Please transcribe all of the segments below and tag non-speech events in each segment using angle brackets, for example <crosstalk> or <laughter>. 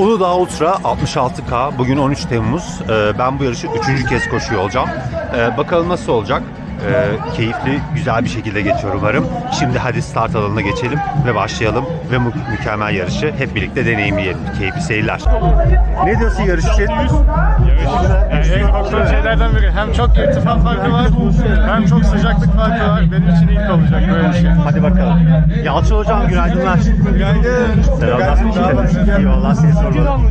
Uludağ Ultra 66K bugün 13 Temmuz. Ee, ben bu yarışı üçüncü kez koşuyor olacağım. Ee, bakalım nasıl olacak. Ee, keyifli, güzel bir şekilde geçiyor umarım. Şimdi hadi start alanına geçelim ve başlayalım ve mü- mükemmel yarışı hep birlikte deneyimleyelim. Keyifli seyirler. Ne diyorsun yarış için? Yani en korktuğum şeylerden biri. Hem çok irtifa farkı var, hem çok sıcaklık farkı var. Benim için ilk olacak böyle bir şey. Hadi bakalım. Yalçın Hocam günaydınlar. Günaydın. Selamlar. Eyvallah seni sormadım.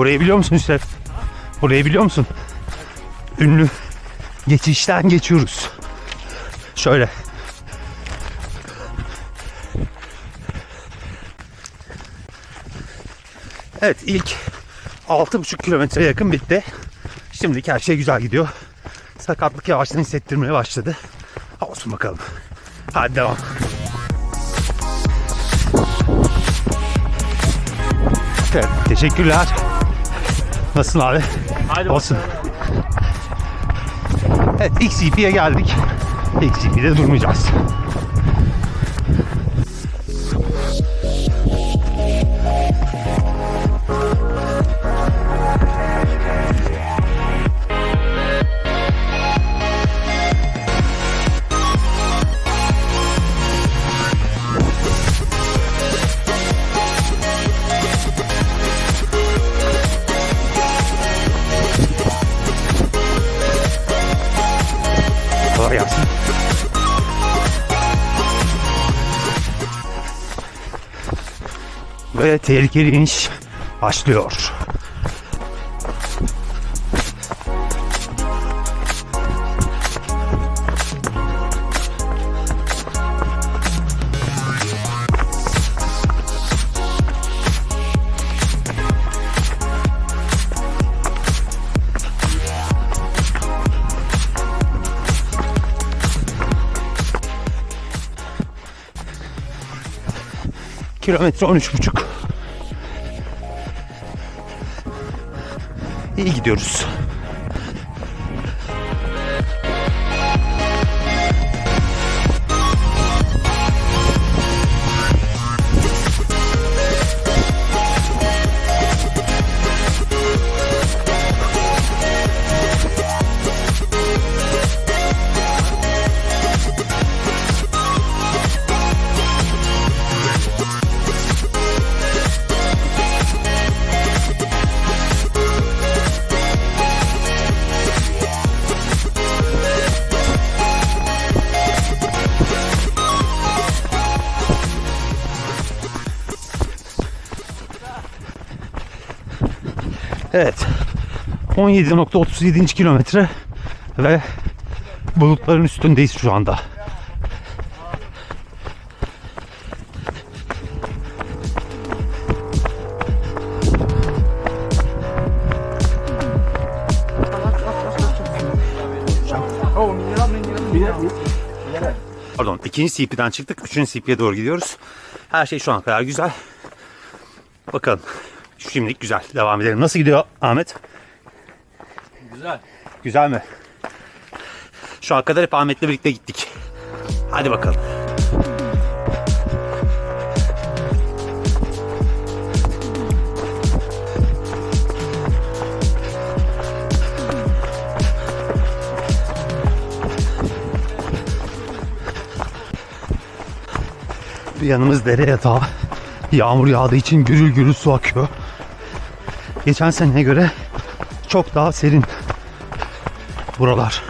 Burayı biliyor musun Şef? Burayı biliyor musun? Ünlü geçişten geçiyoruz. Şöyle. Evet ilk 6,5 kilometre yakın bitti. Şimdiki her şey güzel gidiyor. Sakatlık yavaştan hissettirmeye başladı. Olsun bakalım. Hadi devam. Evet, teşekkürler. Nasılsın abi? Haydi Olsun. Evet, XCP'ye geldik. XCP'de durmayacağız. Ve tehlikeli iniş başlıyor. Kilometre 13,5. İyi gidiyoruz. 17.37. kilometre ve bulutların üstündeyiz şu anda. Pardon ikinci CP'den çıktık. Üçüncü CP'ye doğru gidiyoruz. Her şey şu an kadar güzel. Bakalım. Şimdilik güzel. Devam edelim. Nasıl gidiyor Ahmet? Güzel. Güzel mi? Şu an kadar hep Ahmet'le birlikte gittik. Hadi bakalım. Bir yanımız dere yatağı. Yağmur yağdığı için gürül gürül su akıyor. Geçen seneye göre çok daha serin buralar.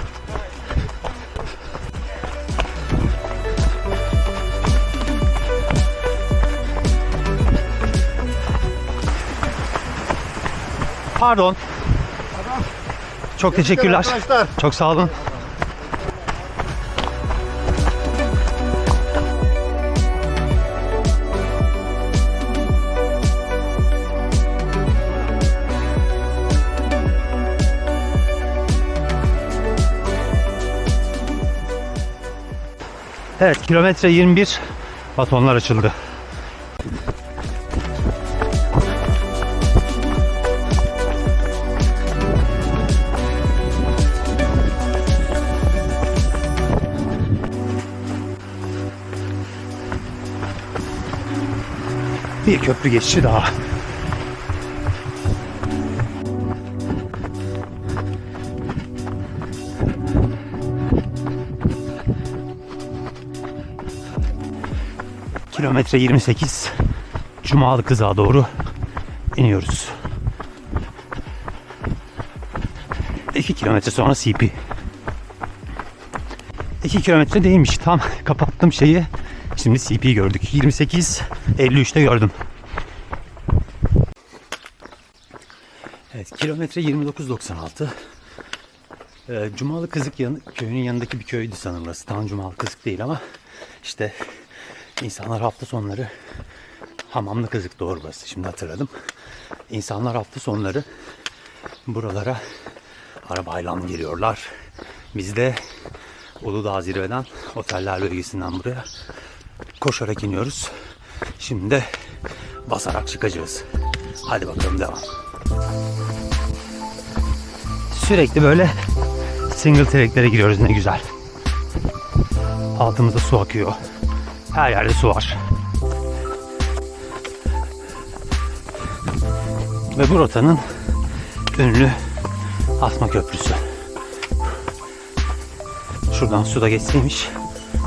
Pardon. Çok teşekkürler. Arkadaşlar. Çok sağ olun. Evet kilometre 21 batonlar açıldı. Bir köprü geçişi daha. Kilometre 28 Cumalı Kızığa doğru iniyoruz. 2 kilometre sonra CP. 2 kilometre değilmiş. Tam <laughs> kapattım şeyi. Şimdi CP gördük. 28 53'te gördüm. Evet kilometre 29.96. Ee, Cumalı Kızık yanı, köyünün yanındaki bir köydü sanırım burası. Tam Cumalı Kızık değil ama işte insanlar hafta sonları Hamamlı Kızık doğru burası şimdi hatırladım. İnsanlar hafta sonları buralara arabayla geliyorlar. Biz de Uludağ zirveden oteller bölgesinden buraya koşarak iniyoruz. Şimdi de basarak çıkacağız. Hadi bakalım devam. Sürekli böyle single track'lere giriyoruz ne güzel. Altımızda su akıyor. Her yerde su var. Ve bu rotanın ünlü Asma Köprüsü. Şuradan suda geçseymiş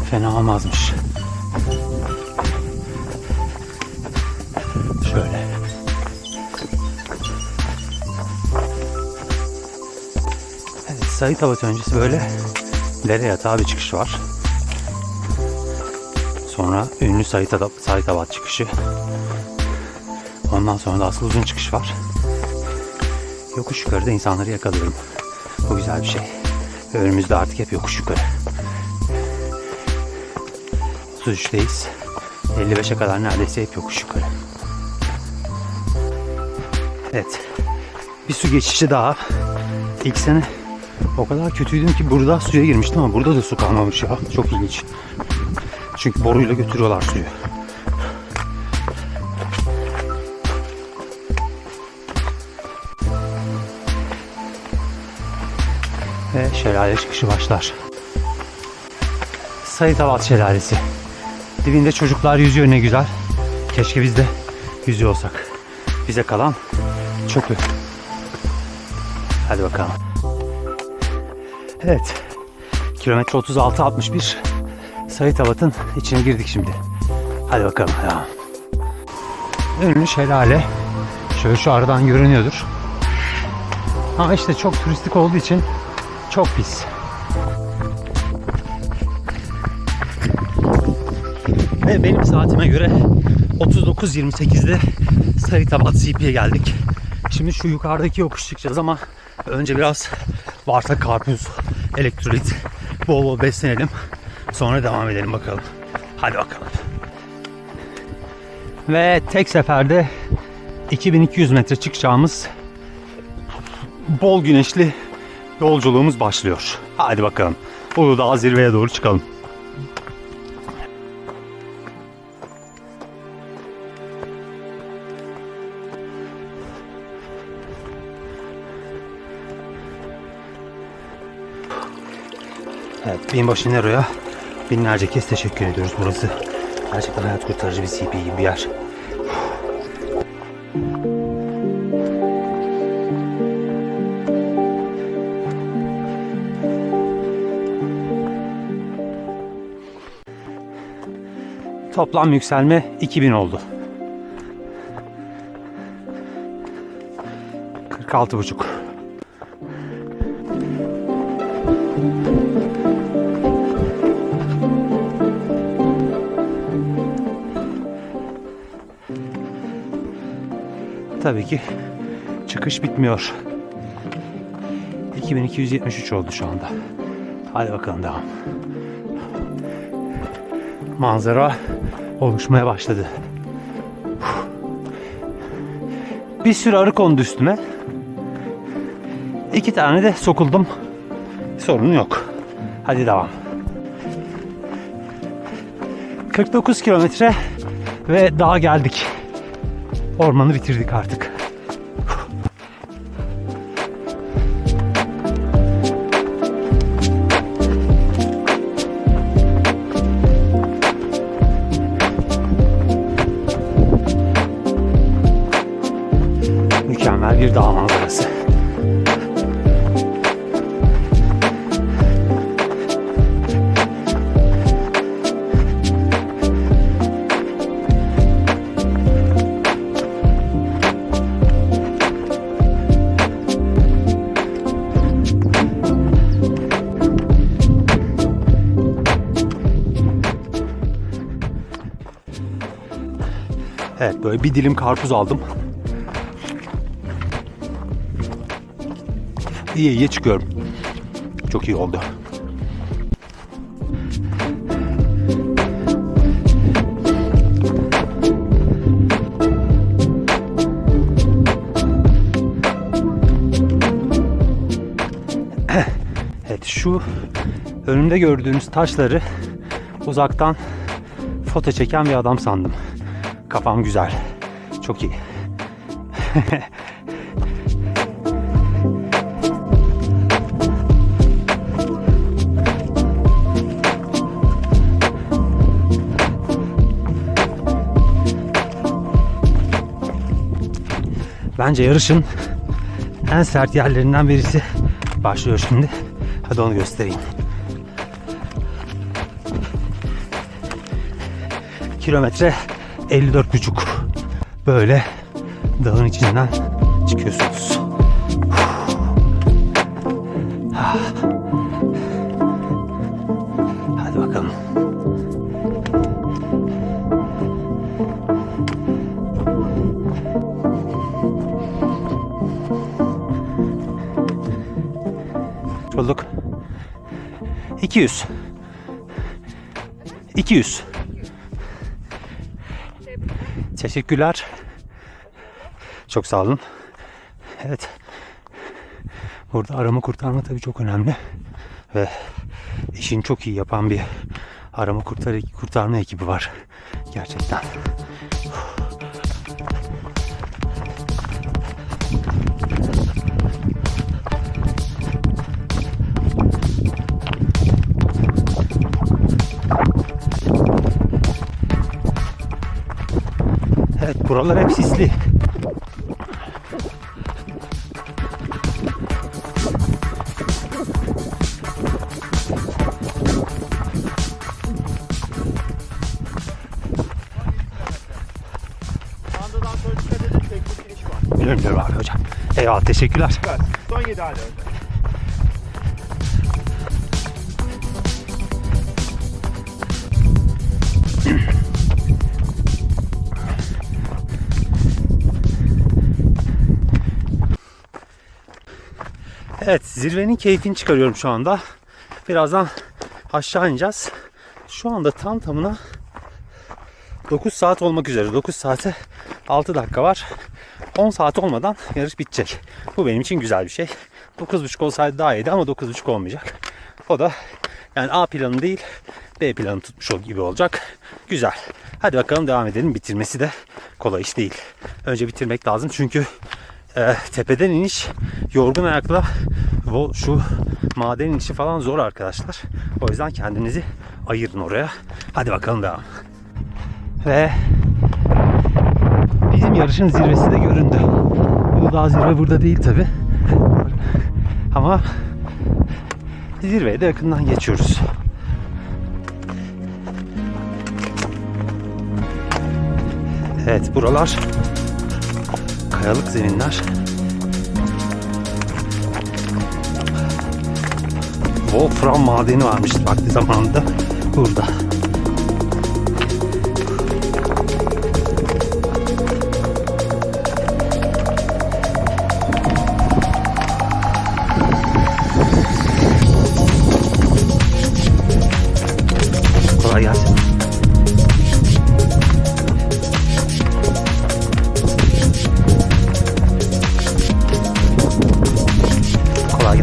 fena olmazmış. Şöyle. Evet, Sayit Havat öncesi böyle dere yatağı bir çıkış var. Sonra ünlü Sayit Havat, Sayit Havat çıkışı. Ondan sonra da asıl uzun çıkış var. Yokuş yukarıda insanları yakalıyorum. Bu güzel bir şey. Önümüzde artık hep yokuş yukarı. 33'teyiz. 55'e kadar neredeyse hep yokuş yukarı. Evet. Bir su geçişi daha. İlk sene o kadar kötüydüm ki burada suya girmiştim ama burada da su kalmamış ya. Çok ilginç. Çünkü boruyla götürüyorlar suyu. Ve şelale çıkışı başlar. Sayıtavat Şelalesi. Dibinde çocuklar yüzüyor ne güzel. Keşke biz de yüzüyor olsak. Bize kalan çöpü. Hadi bakalım. Evet. Kilometre 36-61 Sayıtavat'ın içine girdik şimdi. Hadi bakalım. Ya. Ünlü şelale. Şöyle şu aradan görünüyordur. Ama işte çok turistik olduğu için çok pis. Ve benim saatime göre 39.28'de Sarıtabat CP'ye geldik. Şimdi şu yukarıdaki yokuş çıkacağız ama önce biraz varsa karpuz, elektrolit, bol bol beslenelim. Sonra devam edelim bakalım. Hadi bakalım. Ve tek seferde 2200 metre çıkacağımız bol güneşli yolculuğumuz başlıyor. Hadi bakalım. Uludağ zirveye doğru çıkalım. Evet, Binbaşı Nero'ya binlerce kez teşekkür ediyoruz. Burası gerçekten hayat kurtarıcı bir CP gibi bir yer. Toplam yükselme 2000 oldu. 46 buçuk. Tabii ki çıkış bitmiyor. 2273 oldu şu anda. Hadi bakalım devam. Manzara oluşmaya başladı. Bir sürü arı kondu üstüme. İki tane de sokuldum. Sorun yok. Hadi devam. 49 kilometre ve daha geldik. Ormanı bitirdik artık. Evet böyle bir dilim karpuz aldım. İyi iyi çıkıyorum. Çok iyi oldu. Evet şu önümde gördüğünüz taşları uzaktan foto çeken bir adam sandım. Kafam güzel. Çok iyi. Bence yarışın en sert yerlerinden birisi başlıyor şimdi. Hadi onu göstereyim. Kilometre 54,5. Böyle dağın içinden çıkıyorsunuz. Hadi bakalım. Bulduk. 200. 200. Teşekkürler. Çok sağ olun. Evet. Burada arama kurtarma tabii çok önemli. Ve işini çok iyi yapan bir arama kurtar kurtarma ekibi var. Gerçekten. Buralar hep sisli. Biliyorum biliyorum abi hocam. Eyvallah teşekkürler. Son 7 hadi Evet zirvenin keyfini çıkarıyorum şu anda. Birazdan aşağı ineceğiz. Şu anda tam tamına 9 saat olmak üzere. 9 saate 6 dakika var. 10 saat olmadan yarış bitecek. Bu benim için güzel bir şey. 9.30 olsaydı daha iyiydi ama 9.30 olmayacak. O da yani A planı değil B planı tutmuş gibi olacak. Güzel. Hadi bakalım devam edelim. Bitirmesi de kolay iş değil. Önce bitirmek lazım çünkü e, tepeden iniş yorgun ayakla bu şu maden inişi falan zor arkadaşlar. O yüzden kendinizi ayırın oraya. Hadi bakalım devam. Ve bizim yarışın zirvesi de göründü. Uludağ zirve burada değil tabi. Ama zirveye de yakından geçiyoruz. Evet buralar kayalık zeminler. Wolfram madeni varmış vakti zamanında burada.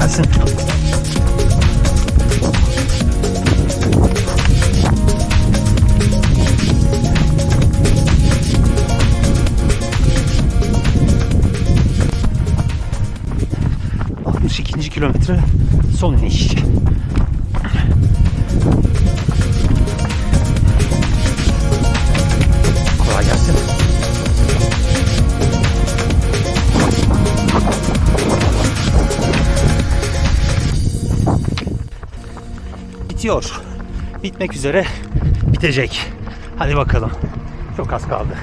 Gelsin. ...62. kilometre son iniş. Bitiyor. Bitmek üzere. Bitecek. Hadi bakalım. Çok az kaldı.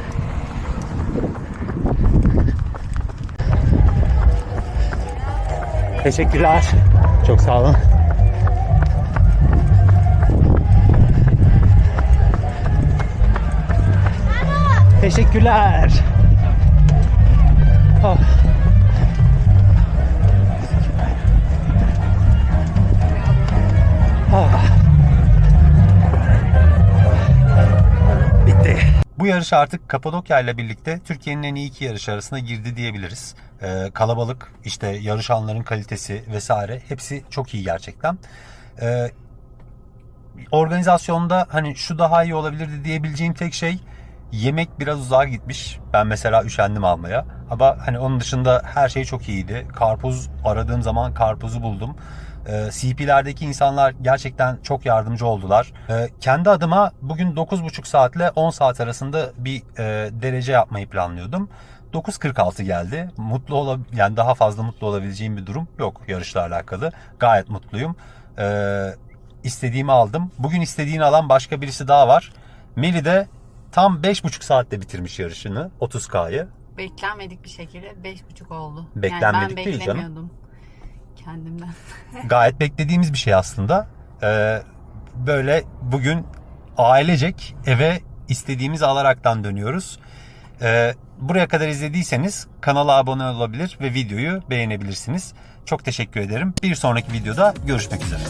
Teşekkürler. Çok sağ olun. Teşekkürler. Bu yarış artık Kapadokya ile birlikte Türkiye'nin en iyi iki yarış arasına girdi diyebiliriz. Ee, kalabalık, işte yarış alanların kalitesi vesaire hepsi çok iyi gerçekten. Ee, organizasyonda hani şu daha iyi olabilirdi diyebileceğim tek şey yemek biraz uzağa gitmiş. Ben mesela üşendim almaya. Ama hani onun dışında her şey çok iyiydi. Karpuz aradığım zaman karpuzu buldum. Ee, CP'lerdeki insanlar gerçekten çok yardımcı oldular. Ee, kendi adıma bugün 9,5 saatle 10 saat arasında bir e, derece yapmayı planlıyordum. 9.46 geldi. Mutlu ola yani daha fazla mutlu olabileceğim bir durum yok yarışla alakalı. Gayet mutluyum. Ee, istediğimi aldım. Bugün istediğini alan başka birisi daha var. Meli de tam 5,5 saatte bitirmiş yarışını 30K'yı. Beklenmedik bir şekilde 5.5 oldu. Beklenmedik yani ben değil canım. Kendimden. <laughs> Gayet beklediğimiz bir şey aslında. Ee, böyle bugün ailecek eve istediğimizi alaraktan dönüyoruz. Ee, buraya kadar izlediyseniz kanala abone olabilir ve videoyu beğenebilirsiniz. Çok teşekkür ederim. Bir sonraki videoda görüşmek üzere.